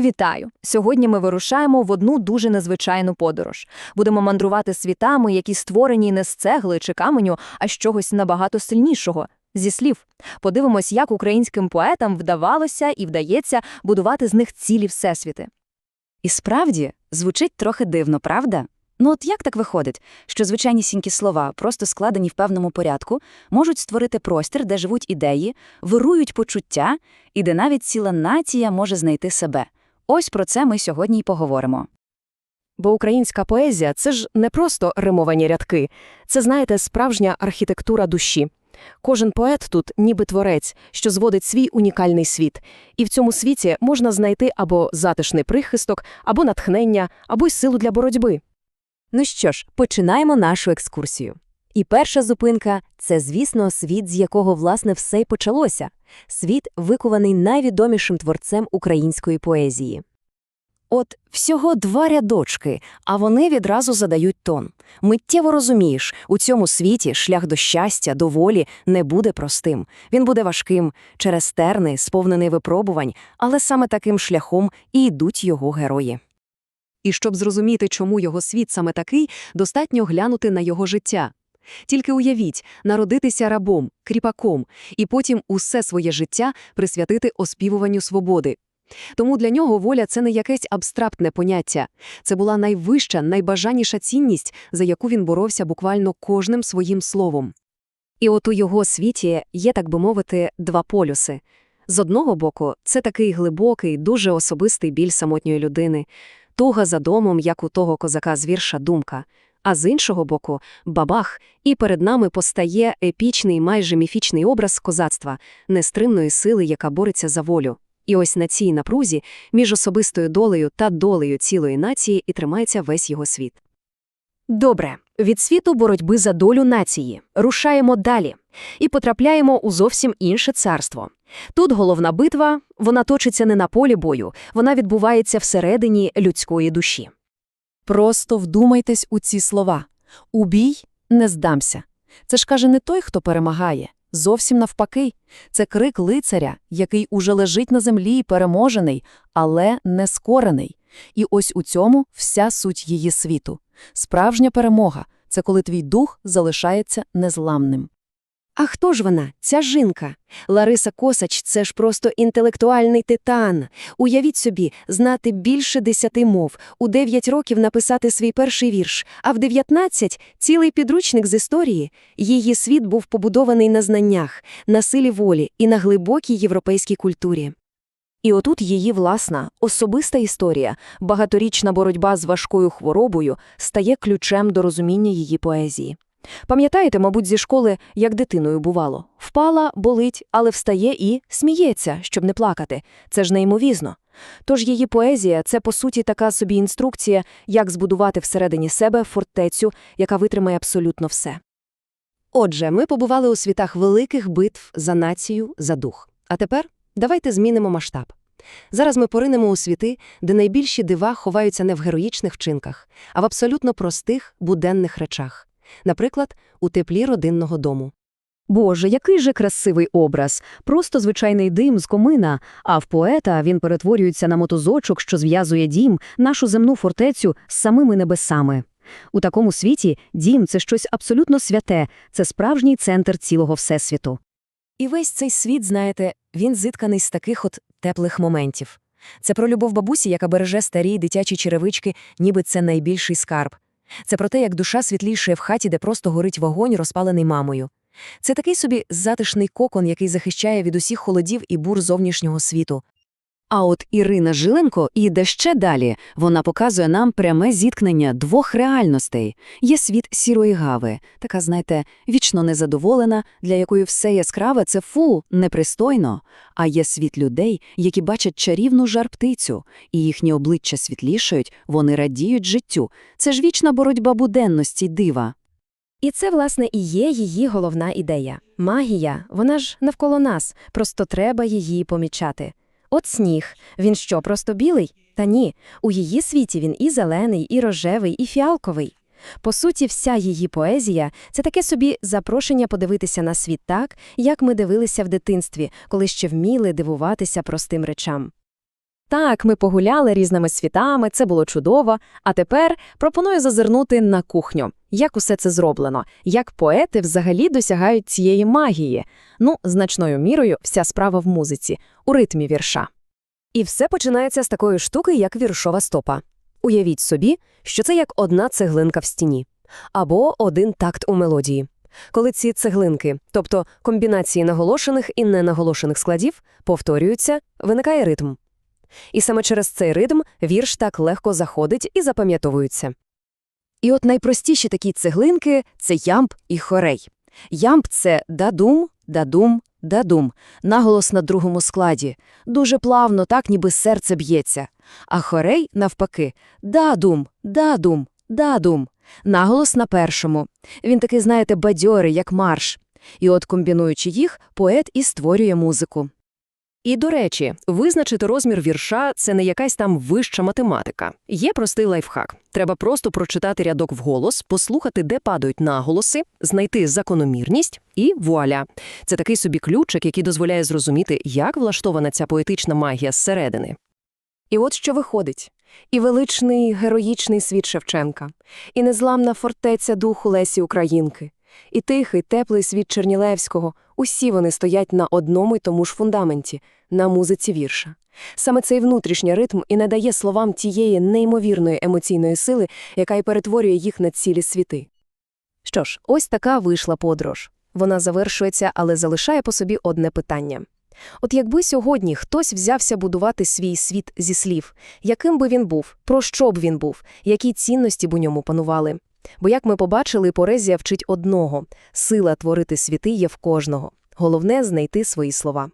Вітаю! Сьогодні ми вирушаємо в одну дуже незвичайну подорож. Будемо мандрувати світами, які створені не з цегли чи каменю, а з чогось набагато сильнішого зі слів. Подивимось, як українським поетам вдавалося і вдається будувати з них цілі всесвіти. І справді, звучить трохи дивно, правда? Ну от як так виходить, що звичайнісінькі слова, просто складені в певному порядку, можуть створити простір, де живуть ідеї, вирують почуття, і де навіть ціла нація може знайти себе. Ось про це ми сьогодні й поговоримо. Бо українська поезія це ж не просто римовані рядки, це, знаєте, справжня архітектура душі. Кожен поет тут ніби творець, що зводить свій унікальний світ, і в цьому світі можна знайти або затишний прихисток, або натхнення, або й силу для боротьби. Ну що ж, починаємо нашу екскурсію. І перша зупинка це, звісно, світ, з якого, власне, все й почалося. Світ, викований найвідомішим творцем української поезії. От всього два рядочки, а вони відразу задають тон. Миттєво розумієш, у цьому світі шлях до щастя, до волі не буде простим. Він буде важким, через терни, сповнений випробувань, але саме таким шляхом і йдуть його герої. І щоб зрозуміти, чому його світ саме такий, достатньо глянути на його життя. Тільки уявіть, народитися рабом, кріпаком, і потім усе своє життя присвятити оспівуванню свободи. Тому для нього воля це не якесь абстрактне поняття. Це була найвища, найбажаніша цінність, за яку він боровся буквально кожним своїм словом. І от у його світі є, так би мовити, два полюси. З одного боку, це такий глибокий, дуже особистий біль самотньої людини, туга за домом, як у того козака з вірша думка. А з іншого боку, бабах, і перед нами постає епічний, майже міфічний образ козацтва, нестримної сили, яка бореться за волю. І ось на цій напрузі між особистою долею та долею цілої нації і тримається весь його світ. Добре, від світу боротьби за долю нації. Рушаємо далі і потрапляємо у зовсім інше царство. Тут головна битва, вона точиться не на полі бою, вона відбувається всередині людської душі. Просто вдумайтесь у ці слова. У бій не здамся. Це ж каже не той, хто перемагає. Зовсім навпаки. Це крик лицаря, який уже лежить на землі переможений, але не скорений. І ось у цьому вся суть її світу. Справжня перемога – це коли твій дух залишається незламним. А хто ж вона, ця жінка? Лариса Косач – це ж просто інтелектуальний титан. Уявіть собі, знати більше десяти мов, у дев'ять років написати свій перший вірш, а в дев'ятнадцять – цілий підручник з історії. Її світ був побудований на знаннях, на силі волі і на глибокій європейській культурі. І отут її власна, особиста історія, багаторічна боротьба з важкою хворобою стає ключем до розуміння її поезії. Пам'ятаєте, мабуть, зі школи, як дитиною бувало. Впала, болить, але встає і сміється, щоб не плакати. Це ж неймовізно. Тож її поезія – це, по суті, така собі інструкція, як збудувати всередині себе фортецю, яка витримає абсолютно все. Отже, ми побували у світах великих битв за націю, за дух. А тепер давайте змінимо масштаб. Зараз ми поринемо у світи, де найбільші дива ховаються не в героїчних вчинках, а в абсолютно простих, буденних речах. Наприклад, у теплі родинного дому. Боже, який же красивий образ! Просто звичайний дим з комина, а в поета він перетворюється на мотузочок, що зв'язує дім, нашу земну фортецю з самими небесами. У такому світі дім це щось абсолютно святе, це справжній центр цілого всесвіту. І весь цей світ, знаєте, він зитканий з таких от теплих моментів. Це про любов бабусі, яка береже старі дитячі черевички, ніби це найбільший скарб. Це про те, як душа світлішає в хаті, де просто горить вогонь, розпалений мамою. Це такий собі затишний кокон, який захищає від усіх холодів і бур зовнішнього світу. А от Ірина Жиленко іде ще далі. Вона показує нам пряме зіткнення двох реальностей. Є світ сірої гави, така, знаєте, вічно незадоволена, для якої все яскраве це фу, непристойно. А є світ людей, які бачать чарівну жар-птицю, і їхні обличчя світлішають, вони радіють життю. Це ж вічна боротьба буденності дива. І це, власне, і є її головна ідея. Магія, вона ж навколо нас, просто треба її помічати. От сніг, він що, просто білий? Та ні, у її світі він і зелений, і рожевий, і фіалковий. По суті, вся її поезія це таке собі запрошення подивитися на світ так, як ми дивилися в дитинстві, коли ще вміли дивуватися простим речам. Так, ми погуляли різними світами, це було чудово. А тепер пропоную зазирнути на кухню. Як усе це зроблено? Як поети взагалі досягають цієї магії? Ну, значною мірою вся справа в музиці, у ритмі вірша. І все починається з такої штуки, як віршова стопа. Уявіть собі, що це як одна цеглинка в стіні. Або один такт у мелодії. Коли ці цеглинки, тобто комбінації наголошених і ненаголошених складів, повторюються, виникає ритм. І саме через цей ритм вірш так легко заходить і запам'ятовується. І от найпростіші такі цеглинки – це ямб і хорей. Ямб – це дадум, дадум, дадум, наголос на другому складі. Дуже плавно, так ніби серце б'ється. А хорей, навпаки, дадум, дадум, дадум. Наголос на першому. Він такий, знаєте, бадьорий, як марш. І от комбінуючи їх, поет і створює музику. І, до речі, визначити розмір вірша – це не якась там вища математика. Є простий лайфхак. Треба просто прочитати рядок вголос, послухати, де падають наголоси, знайти закономірність і вуаля. Це такий собі ключик, який дозволяє зрозуміти, як влаштована ця поетична магія зсередини. І от що виходить. І величний героїчний світ Шевченка, і незламна фортеця духу Лесі Українки, і тихий, теплий світ Чернілевського – усі вони стоять на одному й тому ж фундаменті – на музиці вірша. Саме цей внутрішній ритм і надає словам тієї неймовірної емоційної сили, яка й перетворює їх на цілі світи. Що ж, ось така вийшла подорож. Вона завершується, але залишає по собі одне питання. От якби сьогодні хтось взявся будувати свій світ зі слів, яким би він був, про що б він був, які цінності б у ньому панували. Бо, як ми побачили, поезія вчить одного – сила творити світи є в кожного. Головне – знайти свої слова.